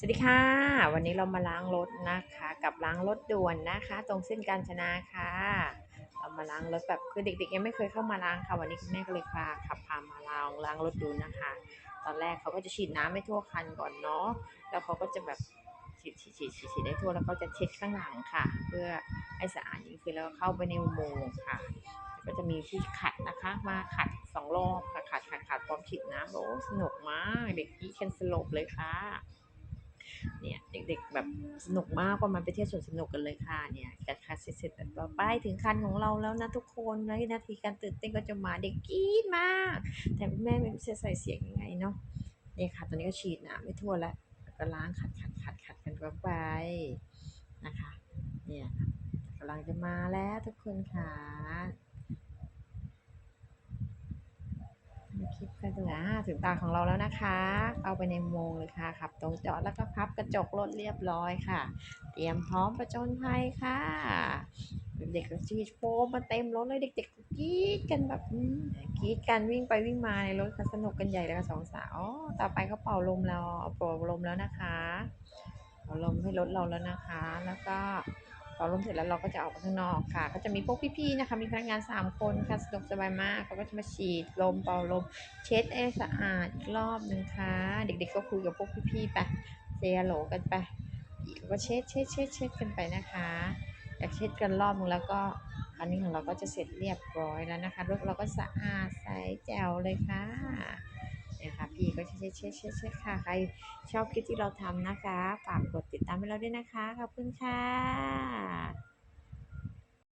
สวัสดีค่ะ วันนี้เรามาล้างรถนะคะ กับล้างรถด่วนนะคะ ตรงเส้นกาญจนาค่ะเรามาล้างรถแบบคือเด็กๆยังไม่เคยเข้ามาล้างค่ะ วันนี้คุณแม่ก็เลยพาขับพามาล้างล้างรถดูนะคะ ตอนแรกเขาก็จะฉีดน้ำให้ทั่วคันก่อนเนาะแล้วเขาก็จะแบบฉีดฉีดฉีดฉีดฉีดได้ทั่วแล้วก็จะเช็ดข้างหลังค่ะ เพื่อให้สะอาดยิ่งขึ้นแล้วเข้าไปในอุโมงค์ค่ะก็จะมีที่ขัดนะคะมาขัดสองรอบค่ะขัดขัดขัดพร้อมฉีดน้ำโอ้สนุกมากเด็กกี้กันสลบเลยค่ะ เนี่ยเด็กๆแบบสนุกมากประมาณไปเที่ยวสวนสนุกกันเลยค่ะเนี่ยการคัดเสร็จๆเราไปถึงคันของเราแล้วนะทุกคนแล้วนาทีการตื่นเต้นก็จะมาเด็กกรี๊ดมาก แต่คุณแม่ไม่รู้จะใส่เสียงยังไงเนาะนี่ค่ะตอนนี้ก็ฉีดน้ำไม่ทั่วแล้วแล้วก็ล้างขัดขัดขัดขัดกันไปนะคะเนี่ยกำลังจะมาแล้วทุกคนค่ะมา คลิปกันดูอ่าถึงตาของเราแล้วนะคะ เอาไปในโมงเลยค่ะ ขับตรงจอดแล้วก็พับกระจกรถเรียบร้อยค่ะ เตรียมพร้อมประจนภัยค่ะ เด็กๆก็ฉีดโฟมมาเต็มรถเลยเด็กๆก็กรี๊ดกันแบบกรี๊ดกันวิ่งไปวิ่งมาในรถสนุกกันใหญ่เลยค่ะสองสาวต่อไปก็เป่าลมแล้วเป่าลมแล้วนะคะเป่าลมให้รถเราแล้วนะคะ แล้วก็ เป่าลมเสร็จแล้วเราก็จะออกไปข้างนอกค่ะ ก็จะมีพวกพี่ๆนะคะ มีพนักงานสามคนค่ะสะดวกสบายมากเขาก็จะมาฉีดลมเป่าลม เช็ดให้สะอาดอีกรอบหนึ่งค่ะ เด็กๆก็คุยกับพวกพี่ๆไปเซฮัลโหลกันไปกก็เช็ดเช็ดเช็ดเช็ดกันไปนะคะอยากเช็ดกันรอบนึงแล้วก็อันนี้ของเราก็จะเสร็จเรียบร้อยแล้วนะคะรถเราก็สะอาดใสแจ๋วเลยค่ะ พีก็เช็ดเช็ดเช็ดเช็ดค่ะ ใครชอบคลิปที่เราทำนะคะ ฝากกดติดตามให้เราด้วยนะคะ ขอบคุณค่ะ